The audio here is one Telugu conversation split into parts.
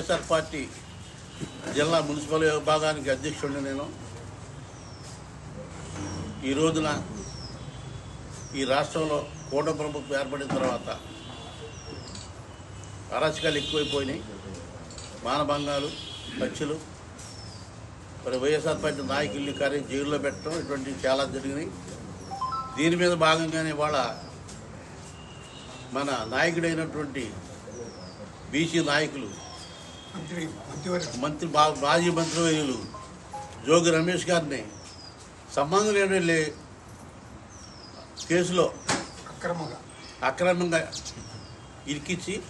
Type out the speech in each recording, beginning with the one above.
వైఎస్ఆర్ పార్టీ జిల్లా మున్సిపల్ విభాగానికి అధ్యక్షుడిని నేను. ఈ రోజున ఈ రాష్ట్రంలో కూట ప్రభుత్వం ఏర్పడిన తర్వాత అరాచకాలు ఎక్కువైపోయినాయి. మానభంగాలు ఖర్చులు మరి వైఎస్ఆర్ పార్టీ నాయకుల్ని కార్యం జైల్లో పెట్టడం ఇటువంటివి చాలా జరిగినాయి. దీని మీద భాగంగానే ఇవాళ మన నాయకుడైనటువంటి బీసీ నాయకులు మంత్రి మాజీ మంత్రివర్యులు జోగి రమేష్ గారిని సంబంధం లేని వెళ్ళి కేసులో అక్రమంగా. అక్రమంగా ఇరికిచ్చి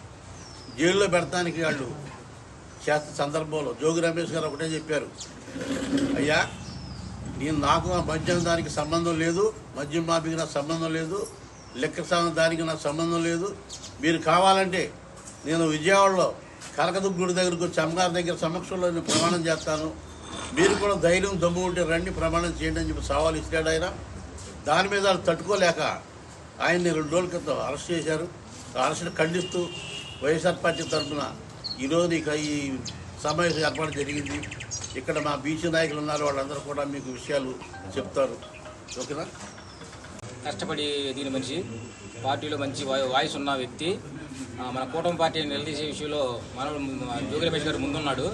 జైల్లో పెడతానికి వాళ్ళు చేస్తున్న సందర్భంలో జోగి రమేష్ గారు ఒకటే చెప్పారు. అయ్యా నేను నాకు మద్యం దానికి సంబంధం లేదు మద్యం మాఫీకి నాకు సంబంధం లేదు లెక్క దానికి నాకు సంబంధం లేదు. మీరు కావాలంటే నేను విజయవాడలో కనకదుబ్బ దగ్గరకు వచ్చి అమ్మగారి దగ్గర సమక్షంలో నేను ప్రమాణం చేస్తాను. మీరు కూడా ధైర్యం దమ్ము ఉంటే రండి ప్రమాణం చేయండి అని చెప్పి సవాల్ ఇచ్చాడు ఆయన. దాని మీద వాళ్ళు తట్టుకోలేక ఆయన్ని రెండు రోజుల క్రితం అరెస్ట్ చేశారు. ఆ అరెస్ట్ని ఖండిస్తూ వైఎస్ఆర్ పార్టీ తరఫున ఈరోజు ఇక ఈ సమావేశం ఏర్పాటు జరిగింది. ఇక్కడ మా బీసీ నాయకులు ఉన్నారు వాళ్ళందరూ కూడా మీకు విషయాలు చెప్తారు. ఓకేనా? కష్టపడి ఎదిగిన మనిషి పార్టీలో మంచి వాయి- వాయిస్ ఉన్న వ్యక్తి మన కూటమి పార్టీ నిలదీసే విషయంలో మనవడు ము- జోగి రమేష్ గారు ముందున్నాడు.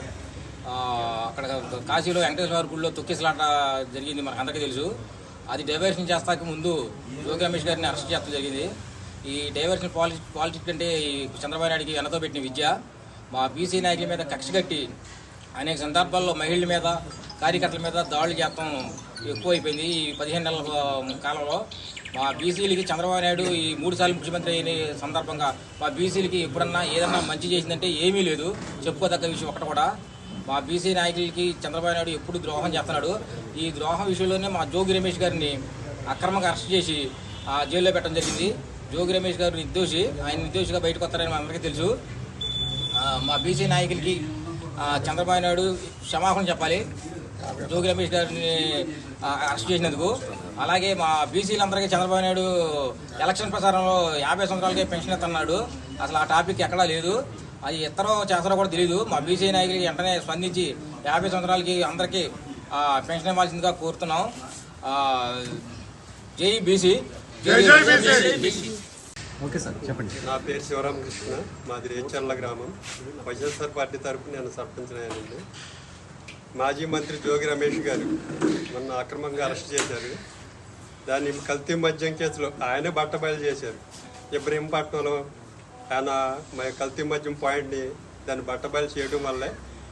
అక్కడ కాశీలో వెంకటేశ్వర గుడిలో తొక్కిసలాట జరిగింది మనకు అందరికీ తెలుసు. అది డైవర్షన్ చేస్తాక ముందు జోగి రమేష్ గారిని అరెస్ట్ చేయడం జరిగింది. ఈ డైవర్షన్ పాలిటి పాలిటిక్స్ అంటే ఈ చంద్రబాబు నాయుడికి వెనతో పెట్టిన విద్య మా బీసీ నాయకుల మీద కక్ష కట్టి అనేక సందర్భాల్లో మహిళల మీద కార్యకర్తల మీద దాడులు చేస్తాం ఎక్కువైపోయింది ఈ పదిహేను నెలల కాలంలో. మా బీసీలకి చంద్రబాబు నాయుడు ఈ మూడు సార్లు ముఖ్యమంత్రి అయిన సందర్భంగా మా బీసీలకి ఎప్పుడన్నా ఏదన్నా మంచి చేసిందంటే ఏమీ లేదు. చెప్పుకోదగ్గ విషయం ఒకటి కూడా. మా బీసీ నాయకులకి చంద్రబాబు నాయుడు ఎప్పుడు ద్రోహం చేస్తున్నాడు. ఈ ద్రోహం విషయంలోనే మా జోగి రమేష్ గారిని అక్రమంగా అరెస్ట్ చేసి ఆ జైల్లో పెట్టడం జరిగింది. జోగి రమేష్ గారు నిర్దోషి. ఆయన నిర్దోషిగా బయటకు వస్తారని మనందరికీ తెలుసు. మా బీసీ నాయకులకి చంద్రబాబు నాయుడు క్షమాపణ చెప్పాలి. జోగి రమేష్ గారిని అరెస్ట్ చేసినందుకు. అలాగే మా బీసీలందరికీ చంద్రబాబు నాయుడు ఎలక్షన్ ప్రచారంలో యాభై సంవత్సరాలకే పెన్షన్ ఇస్తున్నాడు అసలు ఆ టాపిక్ ఎక్కడా లేదు. అది ఇతరో చేస్తారో కూడా తెలియదు మా బీసీ నాయకులకి వెంటనే స్పందించి యాభై సంవత్సరాలకి అందరికీ ఆ, పెన్షన్ ఇవ్వాల్సిందిగా కోరుతున్నాం. ఆ, జై బీసీ. జై జై బీసీ. బీసీ. ఓకే సార్ చెప్పండి. నా పేరు శివరామకృష్ణ. మాది రేచర్ల గ్రామం. వైఎస్ఆర్ పార్టీ తరఫున నేను సర్పంచినానండి మాజీ మంత్రి జోగి రమేష్ గారు మొన్న అక్రమంగా అరెస్ట్ చేశారు. దాన్ని కల్తీ మద్యం కేసులో ఆయనే బట్టబయలు చేశారు. ఇబ్రహీంపట్నంలో ఆయన మ- కల్తీ మద్యం పాయింట్ని దాన్ని బట్టబయలు చేయడం వల్లే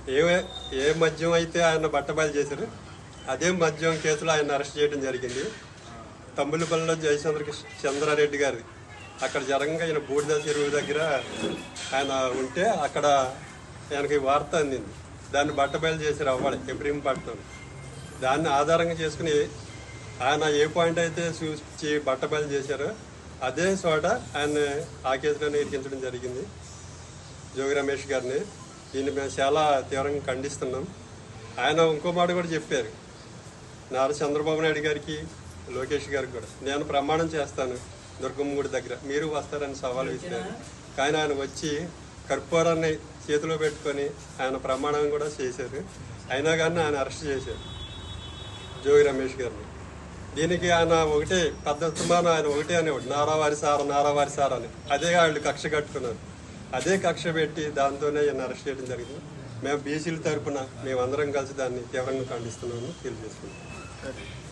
ఏ ఏ మద్యం అయితే ఆయన బట్టబయలు చేశారు అదే మద్యం కేసులో ఆయన అరెస్ట్ చేయడం జరిగింది. తమ్ముళ్ళపల్లిలో జయచంద్ర చంద్రారెడ్డి గారి అక్కడ జరగంగా ఈయన బూడిద చెరువు దగ్గర ఆయన ఉంటే అక్కడ ఆయనకి వార్త అందింది. దాన్ని బట్టబయలు చేశారు అవ్వాలి ఇబ్రహీంపట్నం దాన్ని ఆధారంగా చేసుకుని ఆయన ఏ పాయింట్ అయితే చూసి బట్టబయలు చేశారో అదే చోట ఆయన ఆ కేసులోనే ఇరికించడం జరిగింది. జోగి రమేష్ గారిని. దీన్ని మేము చాలా తీవ్రంగా ఖండిస్తున్నాం. ఆయన ఇంకో మాట కూడా చెప్పారు. నారా చంద్రబాబు నాయుడు గారికి లోకేష్ గారికి కూడా. నేను ప్రమాణం చేస్తాను దుర్గమ్మ గుడి దగ్గర. మీరు వస్తారని సవాల్ ఇచ్చారు కానీ ఆయన వచ్చి కర్పూరాన్ని చేతిలో పెట్టుకొని ఆయన ప్రమాణం కూడా చేశారు. అయినా కానీ ఆయన అరెస్ట్ చేశారు జోగి రమేష్ గారిని. దీనికి ఆయన ఒకటే పద్ధతిమాన ఆయన ఒకటే అనేవాడు. నారావారి సార నారావారి సార అని. అదే వాళ్ళు కక్ష కట్టుకున్నారు. అదే కక్ష పెట్టి దాంతోనే ఆయన అరెస్ట్ చేయడం జరిగింది. మేము బీసీల తరపున మేమందరం కలిసి దాన్ని తీవ్రంగా ఖండిస్తున్నామని తెలియజేసుకున్నాం